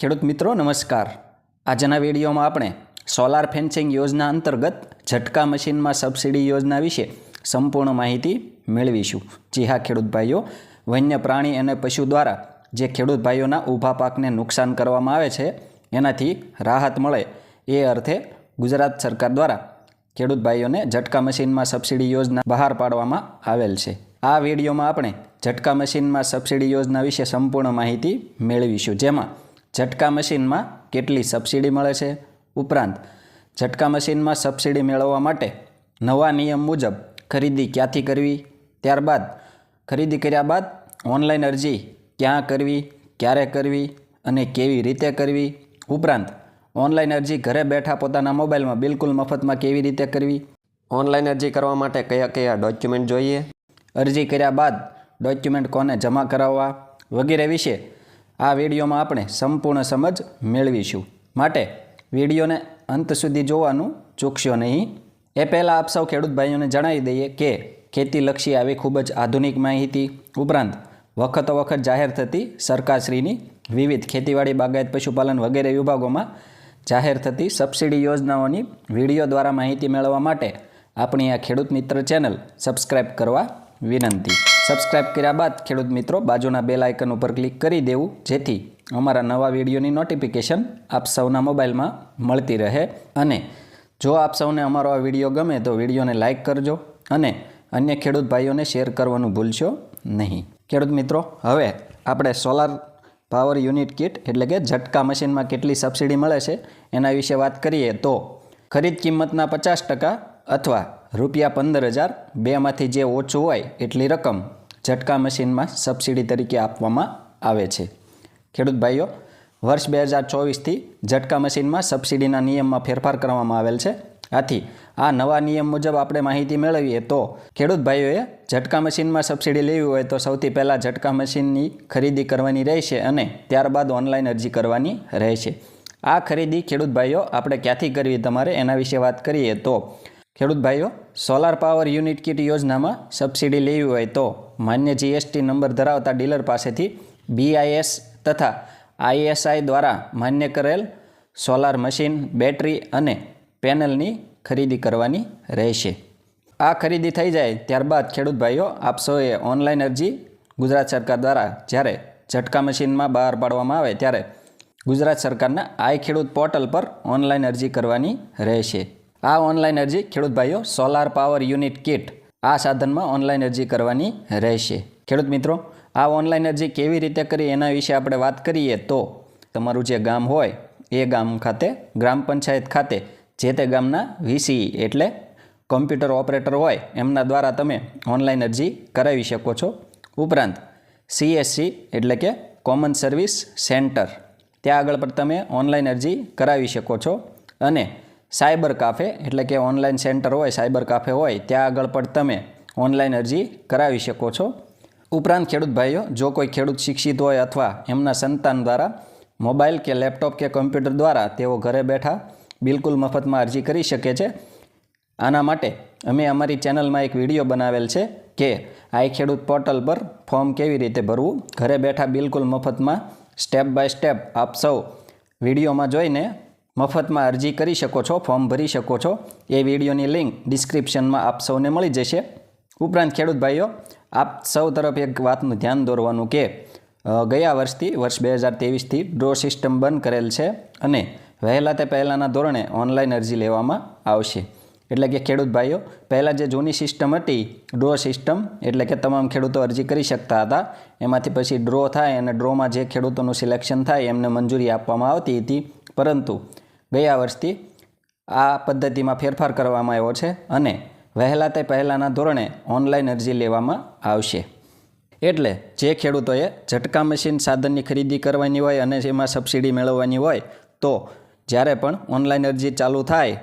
ખેડૂત મિત્રો, નમસ્કાર. આજના વિડીયોમાં આપણે સોલાર ફેન્સિંગ યોજના અંતર્ગત ઝટકા મશીનમાં સબસિડી યોજના વિશે સંપૂર્ણ માહિતી મેળવીશું. જી હા, ખેડૂત ભાઈઓ, વન્ય પ્રાણી અને પશુ દ્વારા જે ખેડૂત ભાઈઓના ઊભા પાકને નુકસાન કરવામાં આવે છે, એનાથી રાહત મળે એ અર્થે ગુજરાત સરકાર દ્વારા ખેડૂત ભાઈઓને ઝટકા મશીનમાં સબસિડી યોજના બહાર પાડવામાં આવેલ છે. આ વિડીયોમાં આપણે ઝટકા મશીનમાં સબસિડી યોજના વિશે સંપૂર્ણ માહિતી મેળવીશું. જેમાં ઝટકા મશીનમાં કેટલી સબસિડી મળે છે? ઉપરાંત, ઝટકા મશીનમાં સબસિડી મેળવવા માટે નવા નિયમ મુજબ ખરીદી ક્યાંથી કરવી? ત્યારબાદ, ખરીદી કર્યા બાદ ઓનલાઈન અરજી ક્યાં કરવી? ક્યારે કરવી? અને કેવી રીતે કરવી? ઉપરાંત, ઓનલાઈન અરજી ઘરે બેઠા પોતાના મોબાઈલમાં બિલકુલ મફતમાં કેવી રીતે કરવી? ઓનલાઈન અરજી કરવા માટે કયા કયા ડોક્યુમેન્ટ જોઈએ? અરજી કર્યા બાદ ડોક્યુમેન્ટ કોને જમા કરાવવા? વગેરે વિશે આ વિડીયોમાં આપણે સંપૂર્ણ સમજ મેળવીશું. માટે વિડીયોને અંત સુધી જોવાનું ચૂકશો નહીં. એ પહેલાં આપ સૌ ખેડૂત ભાઈઓને જણાવી દઈએ કે ખેતીલક્ષી આવી ખૂબ જ આધુનિક માહિતી ઉપરાંત વખતો વખત જાહેર થતી સરકારશ્રીની વિવિધ ખેતીવાડી બાગાયત પશુપાલન વગેરે વિભાગોમાં જાહેર થતી સબસિડી યોજનાઓની વીડિયો દ્વારા માહિતી મેળવવા માટે આપણી આ ખેડૂત મિત્ર ચેનલ સબસ્ક્રાઈબ કરવા વિનંતી. સબસ્ક્રાઈબ કર્યા બાદ ખેડૂત મિત્રો બાજુના બેલ આઇકન ઉપર ક્લિક કરી દેવું, જેથી અમારા નવા વિડીયોની નોટિફિકેશન આપ સૌના મોબાઈલમાં મળતી રહે. અને જો આપ સૌને અમારો આ વીડિયો ગમે તો વિડીયોને લાઇક કરજો અને અન્ય ખેડૂત ભાઈઓને શેર કરવાનું ભૂલશો નહીં. ખેડૂત મિત્રો, હવે આપણે સોલાર પાવર યુનિટ કિટ એટલે કે ઝટકા મશીનમાં કેટલી સબસિડી મળે છે એના વિશે વાત કરીએ તો ખરીદ કિંમતના પચાસ ટકા અથવા રૂપિયા પંદર હજાર બેમાંથી જે ઓછું હોય એટલી રકમ ઝટકા મશીનમાં સબસિડી તરીકે આપવામાં આવે છે. ખેડૂત ભાઈઓ, વર્ષ બે હજાર ચોવીસથી ઝટકા મશીનમાં સબસિડીના નિયમમાં ફેરફાર કરવામાં આવેલ છે. આથી આ નવા નિયમ મુજબ આપણે માહિતી મેળવીએ તો ખેડૂત ભાઈઓએ ઝટકા મશીનમાં સબસિડી લેવી હોય તો સૌથી પહેલાં ઝટકા મશીનની ખરીદી કરવાની રહેશે અને ત્યારબાદ ઓનલાઈન અરજી કરવાની રહેશે. આ ખરીદી ખેડૂત ભાઈઓ, આપણે ક્યાંથી કરવી તમારે એના વિશે વાત કરીએ તો ખેડૂત ભાઈઓ સોલાર પાવર યુનિટ કિટ યોજનામાં સબસિડી લેવી હોય તો માન્ય જીએસટી નંબર ધરાવતા ડીલર પાસેથી બીઆઈએસ તથા આઈએસઆઈ દ્વારા માન્ય કરેલ સોલાર મશીન બેટરી અને પેનલની ખરીદી કરવાની રહેશે. આ ખરીદી થઈ જાય ત્યારબાદ ખેડૂત ભાઈઓ, આપ સૌએ ઓનલાઈન અરજી ગુજરાત સરકાર દ્વારા જ્યારે ઝટકા મશીનમાં બહાર પાડવામાં આવે ત્યારે ગુજરાત સરકારના આઈ ખેડૂત પોર્ટલ પર ઓનલાઈન અરજી કરવાની રહેશે. આ ઓનલાઈન અરજી ખેડૂત ભાઈઓ સોલાર પાવર યુનિટ કિટ આ સાધનમાં ઓનલાઈન અરજી કરવાની રહેશે. ખેડૂત મિત્રો, આ ઓનલાઈન અરજી કેવી રીતે કરી એના વિશે આપણે વાત કરીએ તો તમારું જે ગામ હોય, એ ગામ ખાતે, ગ્રામ પંચાયત ખાતે, જે તે ગામના વીસી એટલે કોમ્પ્યુટર ઓપરેટર હોય, એમના દ્વારા તમે ઓનલાઈન અરજી કરાવી શકો છો. ઉપરાંત સીએસસી એટલે કે કોમન સર્વિસ સેન્ટર ત્યાં આગળ પર તમે ઓનલાઈન અરજી કરાવી શકો છો. અને સાયબર કાફે, એટલે કે ઓનલાઈન સેન્ટર હોય, સાયબર કાફે હોય, ત્યાં આગળ પણ તમે ઓનલાઈન અરજી કરાવી શકો છો. ઉપરાંત ખેડૂત ભાઈઓ, જો કોઈ ખેડૂત શિક્ષિત હોય અથવા એમના સંતાન દ્વારા મોબાઈલ કે લેપટોપ કે કમ્પ્યુટર દ્વારા તેઓ ઘરે બેઠા બિલકુલ મફતમાં અરજી કરી શકે છે. આના માટે અમે અમારી ચેનલમાં એક વીડિયો બનાવેલ છે કે આઈ ખેડૂત પોર્ટલ પર ફોર્મ કેવી રીતે ભરવું, ઘરે બેઠા બિલકુલ મફતમાં સ્ટેપ બાય સ્ટેપ આપ સૌ વિડીયોમાં જોઈને મફતમાં અરજી કરી શકો છો, ફોર્મ ભરી શકો છો. એ વિડીયોની લિંક ડિસ્ક્રિપ્શનમાં આપ સૌને મળી જશે. ઉપરાંત ખેડૂત ભાઈઓ, આપ સૌ તરફ એક વાતનું ધ્યાન દોરવાનું કે ગયા વર્ષથી, વર્ષ બે હજાર ત્રેવીસથી ડ્રો સિસ્ટમ બંધ કરેલ છે અને વહેલા તે પહેલાંના ધોરણે ઓનલાઈન અરજી લેવામાં આવશે. એટલે કે ખેડૂત ભાઈઓ, પહેલાં જે જૂની સિસ્ટમ હતી, ડ્રો સિસ્ટમ, એટલે કે તમામ ખેડૂતો અરજી કરી શકતા હતા, એમાંથી પછી ડ્રો થાય અને ડ્રોમાં જે ખેડૂતોનું સિલેક્શન થાય, એમને મંજૂરી આપવામાં આવતી હતી. પરંતુ ગયા વર્ષથી આ પદ્ધતિમાં ફેરફાર કરવામાં આવ્યો છે અને વહેલા તે પહેલાંના ધોરણે ઓનલાઈન અરજી લેવામાં આવશે. એટલે જે ખેડૂતોએ ઝટકા મશીન સાધનની ખરીદી કરવાની હોય અને એમાં સબસિડી મેળવવાની હોય, તો જ્યારે પણ ઓનલાઈન અરજી ચાલુ થાય,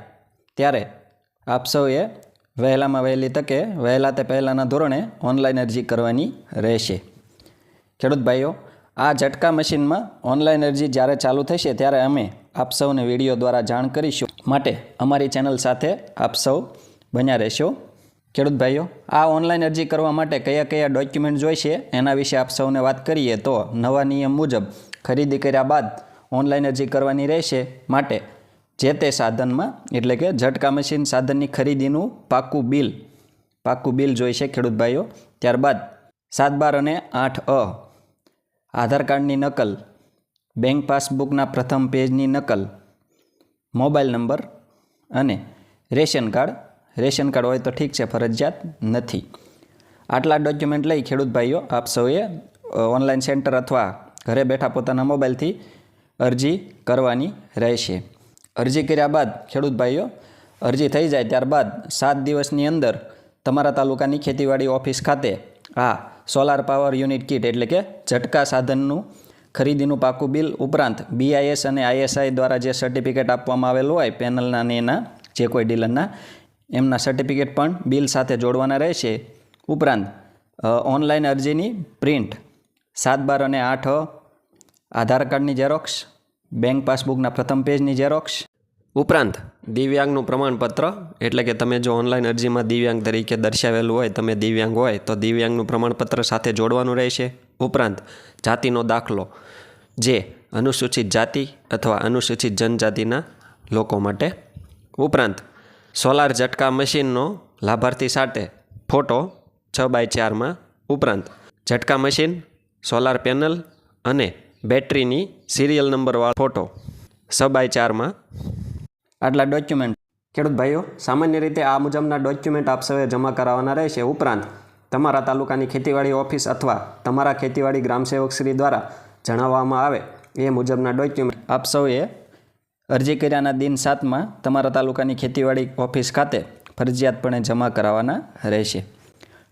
ત્યારે આપ સૌએ વહેલામાં વહેલી તકે વહેલા તે પહેલાંના ધોરણે ઓનલાઈન અરજી કરવાની રહેશે. ખેડૂત ભાઈઓ, આ ઝટકા મશીનમાં ઓનલાઈન અરજી જ્યારે ચાલુ થશે, ત્યારે અમે આપ સૌને વીડિયો દ્વારા જાણ કરીશું. માટે અમારી ચેનલ સાથે આપ સૌ બન્યા રહેશો. ખેડૂત ભાઈઓ, આ ઓનલાઈન અરજી કરવા માટે કયા કયા ડોક્યુમેન્ટ જોઈશે એના વિશે આપ સૌને વાત કરીએ તો નવા નિયમ મુજબ ખરીદી કર્યા બાદ ઓનલાઈન અરજી કરવાની રહેશે. માટે જે તે સાધનમાં, એટલે કે ઝટકા મશીન સાધનની ખરીદીનું પાકું બિલ પાક્કું બિલ જોઈશે ખેડૂત ભાઈઓ. ત્યારબાદ સાત બાર અને આઠ અ, આધાર કાર્ડની નકલ બેંક પાસબુકના પ્રથમ પેજની નકલ, મોબાઈલ નંબર અને રેશન કાર્ડ. રેશન કાર્ડ હોય તો ઠીક છે, ફરજિયાત નથી. આટલા ડોક્યુમેન્ટ લઈ ખેડૂત ભાઈઓ, આપ સૌએ ઓનલાઈન સેન્ટર અથવા ઘરે બેઠા પોતાના મોબાઈલથી અરજી કરવાની રહેશે. અરજી કર્યા બાદ ખેડૂત ભાઈઓ, અરજી થઈ જાય ત્યારબાદ સાત દિવસની અંદર તમારા તાલુકાની ખેતીવાડી ઓફિસ ખાતે આ સોલાર પાવર યુનિટ કીટ એટલે કે ઝટકા સાધનનું ખરીદીનું પાકું બિલ ઉપરાંત બીઆઈએસ અને આઈએસઆઈ દ્વારા જે સર્ટિફિકેટ આપવામાં આવેલું હોય પેનલના અને એના, જે કોઈ ડીલરના એમના સર્ટિફિકેટ પણ બિલ સાથે જોડવાના રહેશે. ઉપરાંત ઓનલાઈન અરજીની પ્રિન્ટ સાત બાર અને આઠ, આધાર કાર્ડની ઝેરોક્ષ બેંક પાસબુકના પ્રથમ પેજની ઝેરોક્ષ ઉપરાંત, દિવ્યાંગનું પ્રમાણપત્ર, એટલે કે તમે જો ઓનલાઈન અરજીમાં દિવ્યાંગ તરીકે દર્શાવેલું હોય, તમે દિવ્યાંગ હોય, તો દિવ્યાંગનું પ્રમાણપત્ર સાથે જોડવાનું રહેશે. ઉપરાંત જાતિનો દાખલો જે અનુસૂચિત જાતિ અથવા અનુસૂચિત જનજાતિના લોકો માટે ઉપરાંત સોલાર ઝટકા મશીનનો લાભાર્થી સાથે ફોટો છ બાય ચારમાં ઉપરાંત ઝટકા મશીન, સોલાર પેનલ અને બેટરીની સિરિયલ નંબરવાળો ફોટો છ બાય ચારમાં. આટલા ડોક્યુમેન્ટ ખેડૂત ભાઈઓ, સામાન્ય રીતે આ મુજબના ડોક્યુમેન્ટ આપ સૌએ જમા કરાવવાના રહેશે. ઉપરાંત તમારા તાલુકાની ખેતીવાડી ઓફિસ અથવા તમારા ખેતીવાડી ગ્રામસેવકશ્રી દ્વારા જણાવવામાં આવે એ મુજબના ડોક્યુમેન્ટ આપ સૌએ અરજી કર્યાના દિન સાતમાં તમારા તાલુકાની ખેતીવાડી ઓફિસ ખાતે ફરજિયાતપણે જમા કરાવવાના રહેશે.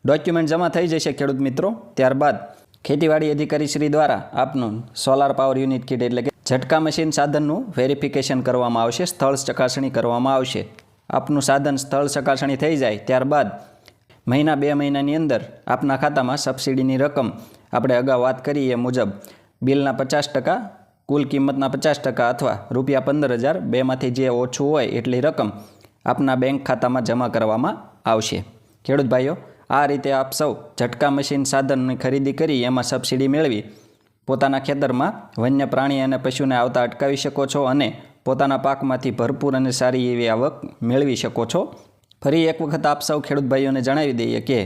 ડોક્યુમેન્ટ જમા થઈ જશે ખેડૂત મિત્રો. ત્યારબાદ ખેતીવાડી અધિકારી શ્રી દ્વારા આપનું સોલાર પાવર યુનિટ કીટ એટલે કે ઝટકા મશીન સાધનનું વેરિફિકેશન કરવામાં આવશે. સ્થળ ચકાસણી કરવામાં આવશે. આપનું સાધન સ્થળ ચકાસણી થઈ જાય. ત્યારબાદ મહિના બે મહિનાની અંદર આપના ખાતામાં સબસિડીની રકમ. આપણે અગાઉ વાત કરી એ મુજબ બિલના પચાસ ટકા, કુલ કિંમતના પચાસ ટકા અથવા રૂપિયા પંદર હજાર બેમાંથી જે ઓછું હોય એટલી રકમ આપના બેંક ખાતામાં જમા કરવામાં આવશે. ખેડૂત ભાઈઓ, આ રીતે આપ સૌ ઝટકા મશીન સાધનની ખરીદી કરી એમાં સબસિડી મેળવી પોતાના ખેતરમાં વન્ય પ્રાણી અને પશુને આવતા અટકાવી શકો છો અને પોતાના પાકમાંથી ભરપૂર અને સારી એવી આવક મેળવી શકો છો. ફરી એક વખત આપ સૌ ખેડૂત ભાઈઓને જણાવી દઈએ કે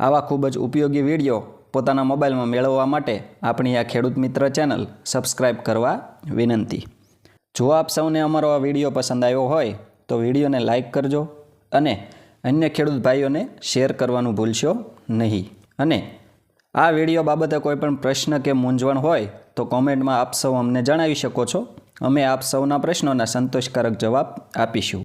આવા ખૂબ જ ઉપયોગી વીડિયો પોતાના મોબાઈલમાં મેળવવા માટે આપણી આ ખેડૂત મિત્ર ચેનલ સબસ્ક્રાઇબ કરવા વિનંતી. જો આપ સૌને અમારો આ વીડિયો પસંદ આવ્યો હોય, તો વિડીયોને લાઇક કરજો અને અન્ય ખેડૂત ભાઈઓને શેર કરવાનું ભૂલશો નહીં. અને આ વીડિયો બાબતે કોઈ પણ પ્રશ્ન કે મૂંઝવણ હોય, તો કોમેન્ટમાં આપ સૌ અમને જણાવી શકો છો. અમે આપ સૌના પ્રશ્નોના સંતોષકારક જવાબ આપીશું.